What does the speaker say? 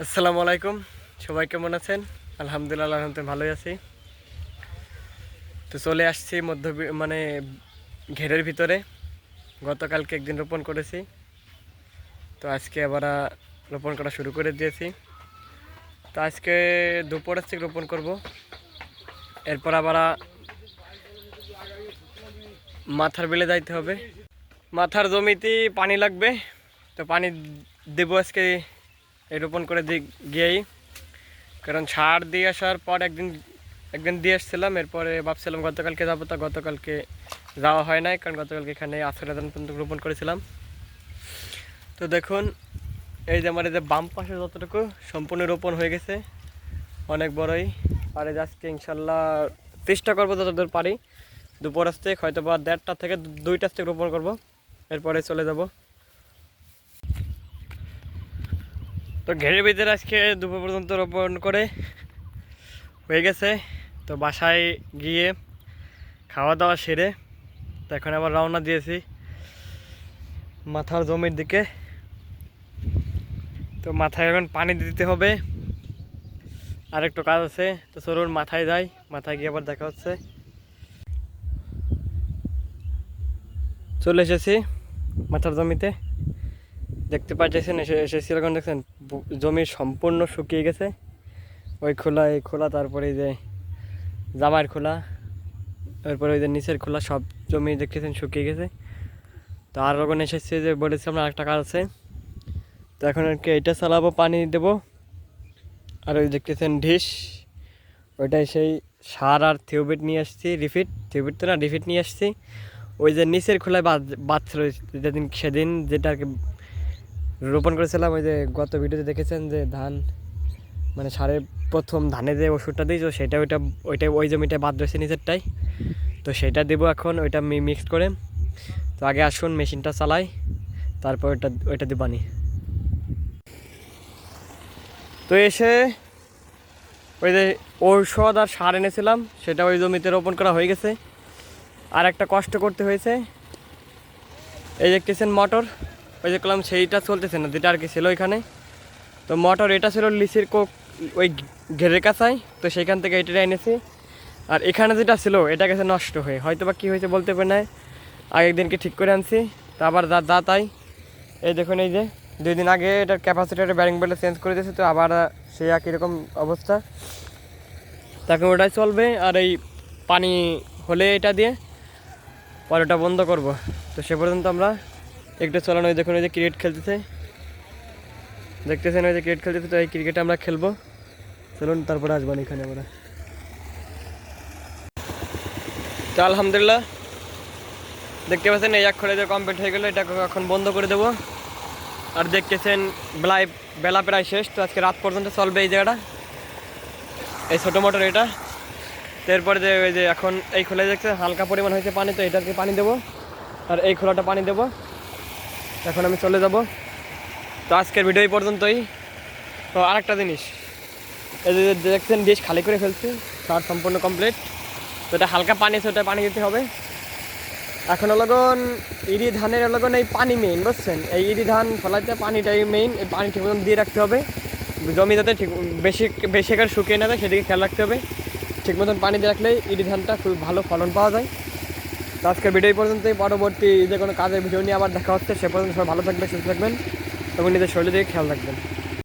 আসসালামু আলাইকুম। সবাই কেমন আছেন? আলহামদুলিল্লাহ আলহামদুলিল্লাহ, ভালোই আছি। তো চলে আসছি মধ্য মানে ঘেরের ভিতরে। গতকালকে একদিন রোপণ করেছি। তো আজকে আবার রোপণ করা শুরু করে দিয়েছি। তো আজকে দুপুরের থেকে রোপণ করব। এরপর আবার মাথার বিলে যাইতে হবে। মাথার জমিতে পানি লাগবে। তো পানি দেবো আজকে এই রোপণ করে দি গিয়েই। কারণ সার দিয়ে আসার পর একদিন একদিন দিয়ে এসেছিলাম, এরপরে ভাবছিলাম গতকালকে যাব, তা গতকালকে যাওয়া হয় নাই, কারণ গতকালকে এখানে আশ্রয় পর্যন্ত রোপণ করেছিলাম। তো দেখুন, এই যে আমার এই যে বাম পাশে যতটুকু সম্পূর্ণ রোপণ হয়ে গেছে, অনেক বড়ই। আর এই আজকে ইনশাল্লাহ চেষ্টা করব যতদূর পারি, দুপুর আসতে হয়তো বা দেড়টা থেকে দুইটা থেকে রোপণ করব, এরপরে চলে যাব। তো ঘেরের ভিতরে আজকে দুপুর পর্যন্ত রোপণ করে হয়ে গেছে। তো বাসায় গিয়ে খাওয়া দাওয়া সেরে তো এখন আবার রওনা দিয়েছি মাথার জমির দিকে। তো মাথায় এখন পানি দিতে হবে। আর একটু কাজ আছে, তো চলুন মাথায় যাই, মাথায় গিয়ে আবার দেখা হচ্ছে। চলে এসেছি মাথার জমিতে। দেখতে পাচ্ছেন এসে এসেছি এখন দেখছেন? জমি সম্পূর্ণ শুকিয়ে গেছে। ওই খোলা, এই খোলা, তারপরে যে জামার খোলা, তারপরে ওই যে নিচের খোলা, সব জমি দেখতেছেন শুকিয়ে গেছে। তো আর ওখানে এসেছে যে বলেছিলাম আর একটা কাজ আছে। তো এখন আর কি, এটা চালাবো, পানি দেবো। আর ওই দেখতেছেন ঢিস ওইটাই সেই সার আর থিওবিট নিয়ে আসছি, রিফিট। থিওবিট তো না, রিফিট নিয়ে আসছি। ওই যে নিচের খোলায় বাদ রয়েছে, যেদিন, সেদিন যেটা আর কি রোপণ করেছিলাম, ওই যে গত ভিডিওতে দেখেছেন যে ধান মানে সারের প্রথম ধানে যে ওষুধটা দিয়েছ, সেটা ওইটা ওইটা ওই জমিটা বাদ রয়েছে নিচেরটাই তো সেটা দেবো এখন, ওইটা মিক্স করে। তো আগে আসুন, মেশিনটা চালাই, তারপর ওইটা ওইটা দিব আনি তো এসে ওই যে ঔষধ আর সার এনেছিলাম, সেটা ওই জমিতে রোপণ করা হয়ে গেছে। আর একটা কষ্ট করতে হয়েছে। এই দেখতেছেন মোটর ওই যে কলাম সেইটা চলতেছে না, যেটা আর কি ছিল ওইখানে। তো মোটর এটা ছিল লিসির কোক, ওই ঘেরের কাছায় তো সেখান থেকে এটা এনেছি। আর এখানে যেটা ছিল, এটা গেছে নষ্ট হয়ে হয়তো বা কী হয়েছে বলতে পারে না। আগের দিনকে ঠিক করে আনছি, তা আবার যা যা তাই। এই দেখুন, এই যে দুই দিন আগে এটার ক্যাপাসিটারে ব্যারিং বেলে চেঞ্জ করে দিয়েছে, তো আবার সেই একই রকম অবস্থা। তাকে ওটাই চলবে, আর এই পানি হলে এটা দিয়ে পরে ওটা বন্ধ করব। তো সে পর্যন্ত আমরা একটু চলানো ওই দেখুন ওই যে ক্রিকেট খেলতেছে, দেখতেছেন ওই যে ক্রিকেট খেলতেছে, তো এই ক্রিকেটে আমরা খেলব। চলুন, তারপরে আসবেন এখানে আমরা। তো আলহামদুলিল্লাহ, দেখতে পাচ্ছেন এই খোলে যে কমপ্লিট হয়ে গেলো এটা এখন বন্ধ করে দেবো। আর দেখতেছেন বেলায় বেলা প্রায় শেষ, তো আজকে রাত পর্যন্ত চলবে এই জায়গাটা। এই ছোটো মোটর এটা। এরপরে যে ওই যে এখন এই খোলায় দেখছে হালকা পরিমাণ হয়েছে পানি, তো এটাকে পানি দেবো। আর এই খোলাটা পানি দেবো। এখন আমি চলে যাব। তো আজকের ভিডিও পর্যন্তই। তো আরেকটা জিনিস, এই যে দেখছেন ডিশ খালি করে ফেলছি সার সম্পূর্ণ কমপ্লিট তো এটা হালকা পানি আছে ওটা পানি দিতে হবে। এখন লগন ইরি ধানের লগন এই পানি মেইন বুঝছেন? এই ইরি ধান ফলাইতে পানিটাই মেইন এই পানি ঠিক মতন দিয়ে রাখতে হবে। জমি যাতে ঠিক বেশি বেশি করে শুকিয়ে না যায়, সেদিকে খেয়াল রাখতে হবে। ঠিক মতন পানি দিয়ে রাখলেই ইরি ধানটা খুব ভালো ফলন পাওয়া যায়। আজকের ভিডিও পর্যন্ত পর্যন্তই। পরবর্তী যে কোনো কাজের ভিডিও নিয়ে আবার দেখা হচ্ছে। সে পর্যন্ত সবাই ভালো থাকবেন, সুস্থ থাকবেন এবং নিজের শরীরের দিকে খেয়াল রাখবেন।